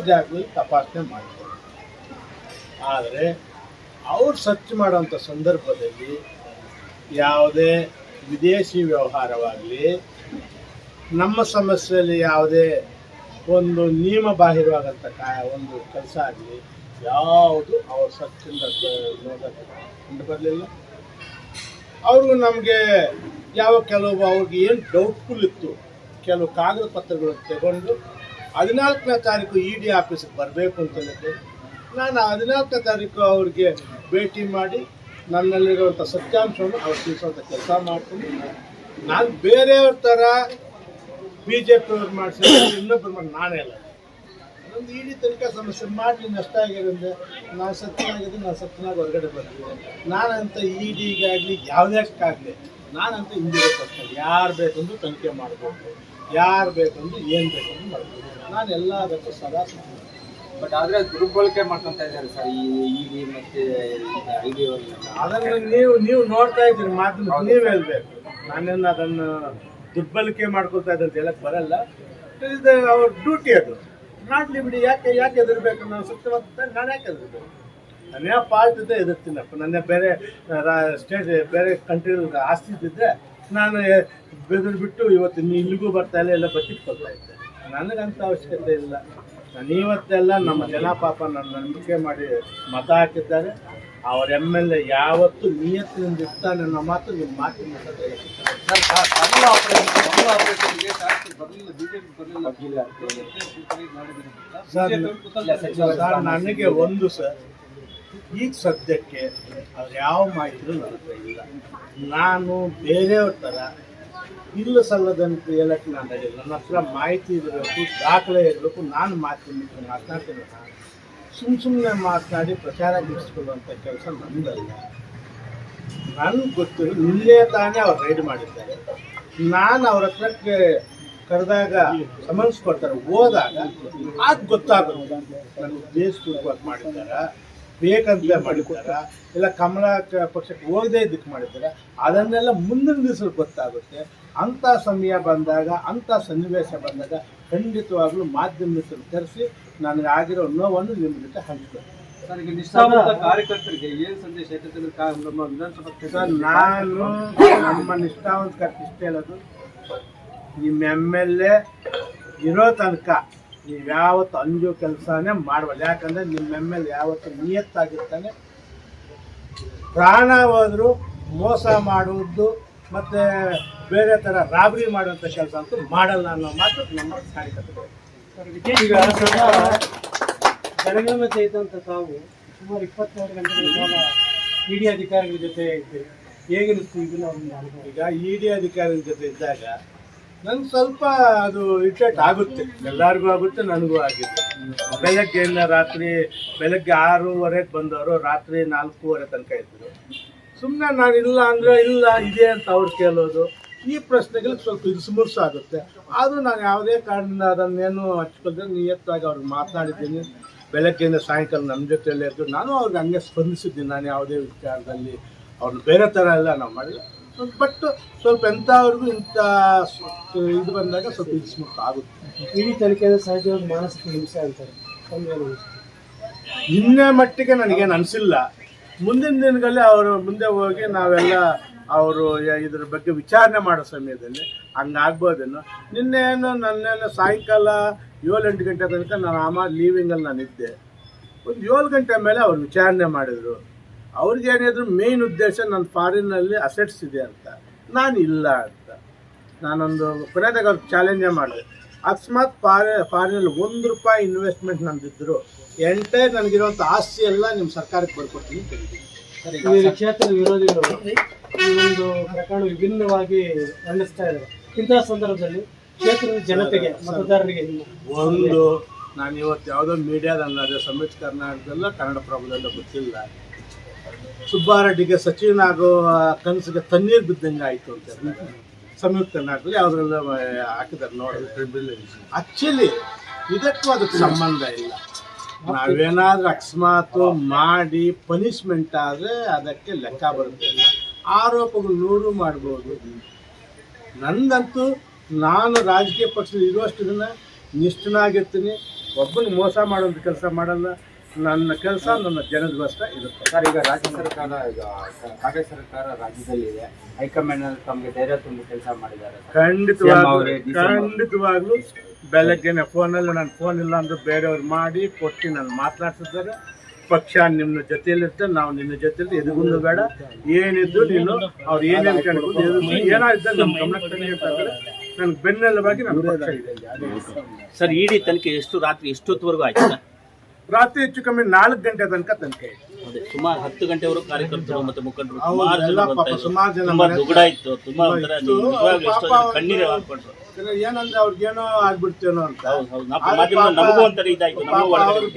ಜಾಗದಲ್ಲಿ ತಪಾಸಣೆ ಮಾಡ್ತಾರೆ ಆದರೆ ಅವ್ರು ಸರ್ಚ್ ಮಾಡುವಂಥ ಸಂದರ್ಭದಲ್ಲಿ ಯಾವುದೇ ವಿದೇಶಿ ವ್ಯವಹಾರವಾಗಲಿ, ನಮ್ಮ ಸಮಸ್ಯೆಯಲ್ಲಿ ಯಾವುದೇ ಒಂದು ನಿಯಮ ಬಾಹಿರವಾದಂಥ ಕಾ, ಒಂದು ಕೆಲಸ ಆಗಲಿ, ಯಾವುದು ಅವ್ರ ನೋಡೋಕ್ಕೆ ಕಂಡು ಬರಲಿಲ್ಲ. ಅವ್ರಿಗೂ ನಮಗೆ ಯಾವ ಕೆಲವು ಅವ್ರಿಗೆ ಏನು ಡೌಟ್ಫುಲ್ ಇತ್ತು, ಕೆಲವು ಕಾಗದ ಪತ್ರಗಳನ್ನು ತಗೊಂಡು ಹದಿನಾಲ್ಕನೇ ತಾರೀಕು ಇ ಡಿ ಆಫೀಸಿಗೆ ಬರಬೇಕು ಅಂತ ಹೇಳಿದ್ದೆ ನಾನು ಹದಿನಾಲ್ಕನೇ ತಾರೀಕು ಅವ್ರಿಗೆ ಭೇಟಿ ಮಾಡಿ ನನ್ನಲ್ಲಿರುವಂಥ ಸತ್ಯಾಂಶವನ್ನು ಅವ್ರು ತಿಳಿಸುವಂಥ ಕೆಲಸ ಮಾಡ್ತೀನಿ. ನಾನು ಬೇರೆಯವ್ರ ಥರ ಬಿ ಜೆ ಪಿಯವ್ರು ಮಾಡಿಸಿದ್ರೆ ಇನ್ನೊಬ್ಬರು ಮಾಡಿ ನಾನೇ ಅಲ್ಲ. ನಂದು ಇಡೀ ತನಿಖಾ ಸಮಸ್ಯೆ ಮಾಡಿ ನಷ್ಟ ಆಗಿದೆ ನಾನು ಸತ್ಯನಾಗಿದ್ದು ನಾನು ಸತ್ಯನಾಗಿ ಹೊರಗಡೆ ಬರ್ತೀನಿ ನಾನಂತ ಇ ಡಿಗಾಗಲಿ ಯಾವುದಕ್ಕಾಗಲಿ ನಾನಂತ ಹಿಂದಿಗೆ ಕೊಡ್ತೇನೆ ಯಾರು ಬೇಕಂದು ತನಿಖೆ ಮಾಡಬೇಕು ಯಾರು ಬೇಕಂದು ಏನು ಬೇಕಂದು ಮಾಡಬೇಕು ನಾನು ಎಲ್ಲದಕ್ಕೂ ಸದಾ. ಬಟ್ ಆದ್ರೆ ದುರ್ಬಳಕೆ ಮಾಡ್ಕೊಂತ ಇದ್ದಾರೆ ಸರ್ ಈ ಇಡಿ ಮತ್ತೆ ಅದನ್ನು ನೀವು ನೀವು ನೋಡ್ತಾ ಇದ್ದೀರಿ ಮಾತು ನೀವು ಹೇಳ್ಬೇಕು. ನಾನೇನು ಅದನ್ನು ದುರ್ಬಳಕೆ ಮಾಡ್ಕೊತಾ ಇದ್ದಂತ ಹೇಳಕ್ ಬರಲ್ಲ. ಇದು ಅವ್ರ ಡ್ಯೂಟಿ ಅದು. ನಾಡ್ಲಿ ಬಿಡಿ ಯಾಕೆ ಯಾಕೆ ಎದುರ್ಬೇಕು ನಾನು ಸುತ್ತವಾದ ನಾನು ಯಾಕೆ ಎದುರ್ಬೇಕು ನನ್ನ ಪಾಲ್ಟ್ ಇದ್ದೆ ಎದುರ್ತೀನಪ್ಪ ನನ್ನ ಬೇರೆ ಸ್ಟೇಟ್ ಬೇರೆ ಕಂಟ್ರಿ ಆಸ್ತಿ ಇದ್ದಿದ್ರೆ ನಾನು ಬೆದ್ರು ಬಿಟ್ಟು ಇವತ್ತು ನೀ ಇಲ್ಲಿಗೂ ಬರ್ತಾ ಇಲ್ಲ ಎಲ್ಲ ಬಟ್ಟಿಟ್ಕೊಳ್ತಾ ಇದ್ದೆ. ನನಗಂತ ಅವಶ್ಯಕತೆ ಇಲ್ಲ. ನಾನು ಇವತ್ತೆಲ್ಲ ನಮ್ಮ ಜನ ಪಾಪ ನನ್ನ ನಂಬಿಕೆ ಮಾಡಿ ಮತ ಹಾಕಿದ್ದಾರೆ. ಅವ್ರ ಎಂ ಎಲ್ ಎ ಯಾವತ್ತು ನಿಯತ್ತಿನಿಂದ ಇರ್ತಾನೆ ಅನ್ನೋ ಮಾತು ನಿಮ್ಮ ಮಾತಿನ ಸರ್, ನನಗೆ ಒಂದು ಸರ್ ಈಗ ಸದ್ಯಕ್ಕೆ ಅವ್ರು ಯಾವ ನನ್ನ ಇಲ್ಲ. ನಾನು ಬೇರೆಯವ್ರ ಥರ ಇಲ್ಲ ಸಲ್ಲದಂತ ಹೇಳಕ್ಕೆ ನಾನು ಹೇಳಿಲ್ಲ ನನ್ನ ಹತ್ರ ಮಾಹಿತಿ ಇರಬೇಕು ದಾಖಲೆ ಇರಬೇಕು, ನಾನು ಮಾತಿನ ಮಾತನಾಡ್ತೀನಿ. ಸುಮ್ಮ ಸುಮ್ಮನೆ ಮಾತನಾಡಿ ಪ್ರಚಾರ ಗಿಡಿಸ್ಕೊಳ್ಳುವಂಥ ಕೆಲಸ ನಂದಲ್ಲ ನನಗೆ ಗೊತ್ತಿಲ್ಲ ನಿನ್ನೆ ತಾನೇ ಅವ್ರು ರೈಡ್ ಮಾಡಿದ್ದಾರೆ. ನಾನು ಅವ್ರ ಹತ್ರ ಕರೆದಾಗ ಸಮನ್ಸ್ ಕೊಡ್ತಾರೆ. ಹೋದಾಗ ಅದು ಗೊತ್ತಾಗುತ್ತೆ ನನ್ನ ದೇಶ ಮಾಡಿದ್ದಾರ? ಬೇಕಂತಲೇ ಮಾಡಿಕೊಡ್ತಾರ ಇಲ್ಲ ಕಮಲ ಪಕ್ಷಕ್ಕೆ ಹೋಗದೇ ಇದಕ್ಕೆ ಮಾಡಿದ್ದಾರೆ ಅದನ್ನೆಲ್ಲ ಮುಂದಿನ ದಿವಸ ಗೊತ್ತಾಗುತ್ತೆ. ಅಂಥ ಸಮಯ ಬಂದಾಗ ಅಂಥ ಸನ್ನಿವೇಶ ಬಂದಾಗ ಖಂಡಿತವಾಗ್ಲೂ ಮಾಧ್ಯಮದ ಕರೆಸಿ ನನಗೆ ಆಗಿರೋ ನೋವನ್ನು ನಿಮ್ಮ ಜೊತೆ ಹಂಚಿಕೊಳ್ತೀನಿ ಕಾರ್ಯಕರ್ತರಿಗೆ ಏನು ಸಂದೇಶ ನಮ್ಮ ವಿಧಾನಸಭಾ ನಾನು ನಮ್ಮ ನಿಷ್ಠಾವಂತ ಇಷ್ಟ ಹೇಳೋದು ನಿಮ್ಮ ಎಂ ಎಲ್ ಎ ಇರೋ ತನಕ ನೀವು ಯಾವತ್ತು ಅಂಜೋ ಕೆಲಸನೇ ಮಾಡಬಾರ್ದು ಯಾಕಂದ್ರೆ ನಿಮ್ಮ ಯಾವತ್ತು ನಿಯತ್ತಾಗಿರ್ತಾನೆ. ಪ್ರಾಣ ಮೋಸ ಮಾಡುವುದು ಮತ್ತೆ ಬೇರೆ ಥರ ರಾಬರಿ ಮಾಡುವಂಥ ಕೆಲಸ ಅಂತೂ ಮಾಡಲ್ಲ ಅನ್ನೋ ಮಾತು ನಮ್ಮ ಕಾರ್ಯಕರ್ತರು. ಈಗ ತಾವು ಸುಮಾರು ಇಪ್ಪತ್ತೆರಡು ಗಂಟೆಗಳ ಇ ಇಡಿ ಅಧಿಕಾರಿಗಳ ಜೊತೆ ಇದ್ದೀರಿ ಹೇಗಿರುತ್ತೆ ಇದನ್ನು ಈಗ ಇ ಡಿ ಅಧಿಕಾರಿಗಳ ಜೊತೆ ಇದ್ದಾಗ ನನ್ಗೆ ಸ್ವಲ್ಪ ಅದು ಇರಿಟೇಟ್ ಆಗುತ್ತೆ. ಎಲ್ಲರಿಗೂ ಆಗುತ್ತೆ, ನನಗೂ ಆಗಿದೆ. ಬೆಳಗ್ಗೆಯಿಂದ ರಾತ್ರಿ, ಬೆಳಗ್ಗೆ ಆರೂವರೆಗೆ ಬಂದವರು ರಾತ್ರಿ ನಾಲ್ಕೂವರೆ ತನಕ ಇದ್ದರು ಸುಮ್ಮನೆ ನಾನು ಇಲ್ಲ ಅಂದರೆ ಇಲ್ಲ, ಇದೆ ಅಂತ ಅವ್ರು ಕೇಳೋದು. ಈ ಪ್ರಶ್ನೆಗಳಿಗೆ ಸ್ವಲ್ಪ ಇರುಸುಮುರುಸು ಆಗುತ್ತೆ. ಆದರೂ ನಾನು ಯಾವುದೇ ಕಾರಣದಿಂದ ಅದನ್ನೇನು ಹಚ್ಕೊಂಡ್ರೆ ನಿಯತ್ತಾಗಿ ಅವ್ರಿಗೆ ಮಾತನಾಡಿದ್ದೀನಿ. ಬೆಳಗ್ಗೆಯಿಂದ ಸಾಯಂಕಾಲ ನಮ್ಮ ಜೊತೆಯಲ್ಲೇ ಇದ್ದು ನಾನು ಅವ್ರಿಗೆ ಹಂಗೆ ಸ್ಪಂದಿಸಿದ್ದೀನಿ. ನಾನು ಯಾವುದೇ ವಿಚಾರದಲ್ಲಿ ಅವ್ರನ್ನ ಬೇರೆ ಥರ ಎಲ್ಲ ನಾವು ಮಾಡಿಲ್ಲ. ಬಟ್ ಸ್ವಲ್ಪ ಎಂಥವ್ರಿಗೂ ಇಂಥ ಇದು ಬಂದಾಗ ಸ್ವಲ್ಪ ಇರುಸುಮುರ್ಸು ಆಗುತ್ತೆ. ಇಡೀ ತನಿಖೆಯಲ್ಲಿ ಸಹಜವಾಗಿ ಮಾನಸಿಕ ಹಿಂಸೆ ಅಂತಾರೆ. ಇನ್ನೇ. ನಿನ್ನೆ ಮಟ್ಟಿಗೆ ನನಗೇನು ಅನಿಸಿಲ್ಲ. ಮುಂದಿನ ದಿನಗಳಲ್ಲಿ ಅವರು ಮುಂದೆ ಹೋಗಿ ನಾವೆಲ್ಲ ಅವರು ಇದ್ರ ಬಗ್ಗೆ ವಿಚಾರಣೆ ಮಾಡೋ ಸಮಯದಲ್ಲಿ ಹಂಗಾಗ್ಬೋದೇನೋ. ನಿನ್ನೆ ಏನು ನನ್ನೇನು ಸಾಯಂಕಾಲ ಏಳು ಎಂಟು ಗಂಟೆ ತನಕ ನಾನು ಆಮ ಲೀವಿಂಗಲ್ಲಿ ನಾನು ಇದ್ದೆ ಒಂದು ಏಳು ಗಂಟೆ ಮೇಲೆ ಅವ್ರು ವಿಚಾರಣೆ ಮಾಡಿದರು. ಅವ್ರಿಗೇನಿದ್ರು ಮೇಯ್ನ್ ಉದ್ದೇಶ ನನ್ನ ಫಾರಿನ್ನಲ್ಲಿ ಅಸೆಟ್ಸ್ ಇದೆ ಅಂತ. ನಾನು ಇಲ್ಲ ಅಂತ. ನಾನೊಂದು ಕೊನೆದಾಗ ಅವ್ರಿಗೆ ಚಾಲೆಂಜೇ ಮಾಡಿದೆ? ಅಕಸ್ಮಾತ್ ಫಾರಿ ಫಾರಿನಲ್ಲಿ ಒಂದು ರೂಪಾಯಿ ಇನ್ವೆಸ್ಟ್ಮೆಂಟ್ ನಂದಿದ್ರು ಎಂಟೇ ನನಗಿರುವಂಥ ಆಸ್ತಿ ಎಲ್ಲ ನಿಮ್ಮ ಸರ್ಕಾರಕ್ಕೆ ಬರ್ಕೊಡ್ತೀನಿ. ಸರ್ ಈ ಈಗ ಕ್ಷೇತ್ರದ ವಿರೋಧಿಗಳು ಈ ಒಂದು ಪ್ರಕರಣ ವಿಭಿನ್ನವಾಗಿ ನಡೆಸ್ತಾ ಇದ್ದಾರೆ. ಇಂತಹ ಸಂದರ್ಭದಲ್ಲಿ ಕ್ಷೇತ್ರದ ಜನತೆಗೆ ಮತದಾರರಿಗೆ ಒಂದು ನಾನು ಇವತ್ತು ಯಾವುದೋ ಮೀಡಿಯಾದಲ್ಲಿ ಸಂಯುಕ್ತ ಕರ್ನಾಟಕದಲ್ಲ ಕನ್ನಡ ಪ್ರಭದಲ್ಲ ಗೊತ್ತಿಲ್ಲ. ಸುಬ್ಬಾರೆಡ್ಡಿಗೆ ಸಚಿನ್ ಆಗೋ ಕನಸಿಗೆ ತಣ್ಣೀರು ಬಿದ್ದಂಗೆ ಆಯಿತು ಅಂತ. ಸಂಯುಕ್ತ ಕರ್ನಾಟಕದಲ್ಲಿ ಯಾವುದ್ರಲ್ಲ ಹಾಕಿದ್ದಾರೆ ನೋಡಿ. ಆಕ್ಚುಲಿ ಇದಕ್ಕೂ ಅದಕ್ಕೆ ಸಂಬಂಧ ಇಲ್ಲ. ನಾವೇನಾದ್ರೂ ಅಕಸ್ಮಾತ್ ಮಾಡಿ ಪನಿಷ್ಮೆಂಟ್ ಆದರೆ ಅದಕ್ಕೆ ಲೆಕ್ಕ ಬರುತ್ತೆ. ಆರೋಪಗಳು ನೂರು ಮಾಡ್ಬೋದು. ನಂದಂತೂ ನಾನು ರಾಜಕೀಯ ಪಕ್ಷದಲ್ಲಿ ಇರುವಷ್ಟು ದಿನ ನಿಷ್ಠನಾಗಿರ್ತೀನಿ. ಒಬ್ಬನಿಗೆ ಮೋಸ ಮಾಡೋದು ಕೆಲಸ ಮಾಡಲ್ಲ. ನನ್ನ ಕೆಲಸ ನನ್ನ ಜನಗೋಸ್ಕರ ಇರುತ್ತೆ. ಸರ್ ಈಗ ರಾಜ್ಯ ಸರ್ಕಾರ ಈಗ ಕಾಂಗ್ರೆಸ್ ಸರ್ಕಾರ ರಾಜ್ಯದಲ್ಲಿದೆ ಹೈಕಮಾಂಡ್ ಅಲ್ಲಿ ತಮಗೆ ಧೈರ್ಯ ತುಂಬ ಕೆಲಸ ಮಾಡಿದ್ದಾರೆ. ಖಂಡಿತವಾಗ್ಲೂ ಖಂಡಿತವಾಗ್ಲೂ ಬೆಳಗ್ಗೆನೆ ಫೋನಲ್ಲಿ ನನ್ನ ಫೋನ್ ಇಲ್ಲ ಅಂದ್ರೆ ಬೇರೆಯವ್ರು ಮಾಡಿ ಕೊಟ್ಟು ನಾನು ಮಾತನಾಡ್ತಿದ್ದಾರೆ. ಪಕ್ಷ ನಿಮ್ಮ ಜೊತೆಯಲ್ಲಿರುತ್ತೆ ನಾವು ನಿನ್ನ ಜೊತೆಯಲ್ಲಿ ಎದುಗುಂದು ಬೇಡ. ಏನಿದ್ದು ನೀನು ಅವ್ರು ಏನೇನು ಎದುರು ಏನಾದ್ರೆ ನಮ್ಮ ಗಮನಕ್ಕೆ ನನ್ಗೆ ಬೆನ್ನೆಲ್ಲವಾಗಿ ನನ್ನ ಬೆನ್ನೆಲುಬಾಗಿ ನನ್ನ ಪಕ್ಷ ಇದೆ. ಸರ್ ಇಡೀ ತನಿಖೆ ಎಷ್ಟು ರಾತ್ರಿ ಎಷ್ಟೊತ್ತವರೆಗೂ ಆಯ್ತು ರಾತ್ರಿ ಹೆಚ್ಚು ಕಮ್ಮಿ ನಾಲ್ಕು ಗಂಟೆ ತನಕ ತನಿಖೆ ಸುಮಾರು ಹತ್ತು ಗಂಟೆವರೆಗೂ ಕಾರ್ಯಕರ್ತರು ಮತ್ತೆ ಮುಖಂಡರು ಸುಮಾರು ಜನ ಎಲ್ಲ ಬರ್ತಾ ಪಾಪ ಇದ್ರು. ಸುಮಾರು ಜನ ತುಂಬಾ ಮನೆ- ದುಗುಡ ಇತ್ತು ತುಂಬಾ ಒಂಥರ ಇತ್ತು. ನಿಜವಾಗ್ಲೂ ಎಷ್ಟೋ ಪಾಪ ಜನ ಕಣ್ಣೀರೇ ಹಾಕ್ಬಿಟ್ರು. ಏನಂದ್ರೆ ಅವ್ರಿಗೇನೋ ಆಗ್ಬಿಡ್ತೇನೋ ಅಂತ. ಹೌದು ಹೌದು. ಆದ್ರೆ ಮಾಧ್ಯಮ ಪಾಪ- ನಮಗೂ ಒಂಥರ ಇದಾಯ್ತು ನಮಗೂ ಪಾಪ ಒಳಗಡೆ ಅವ್ರು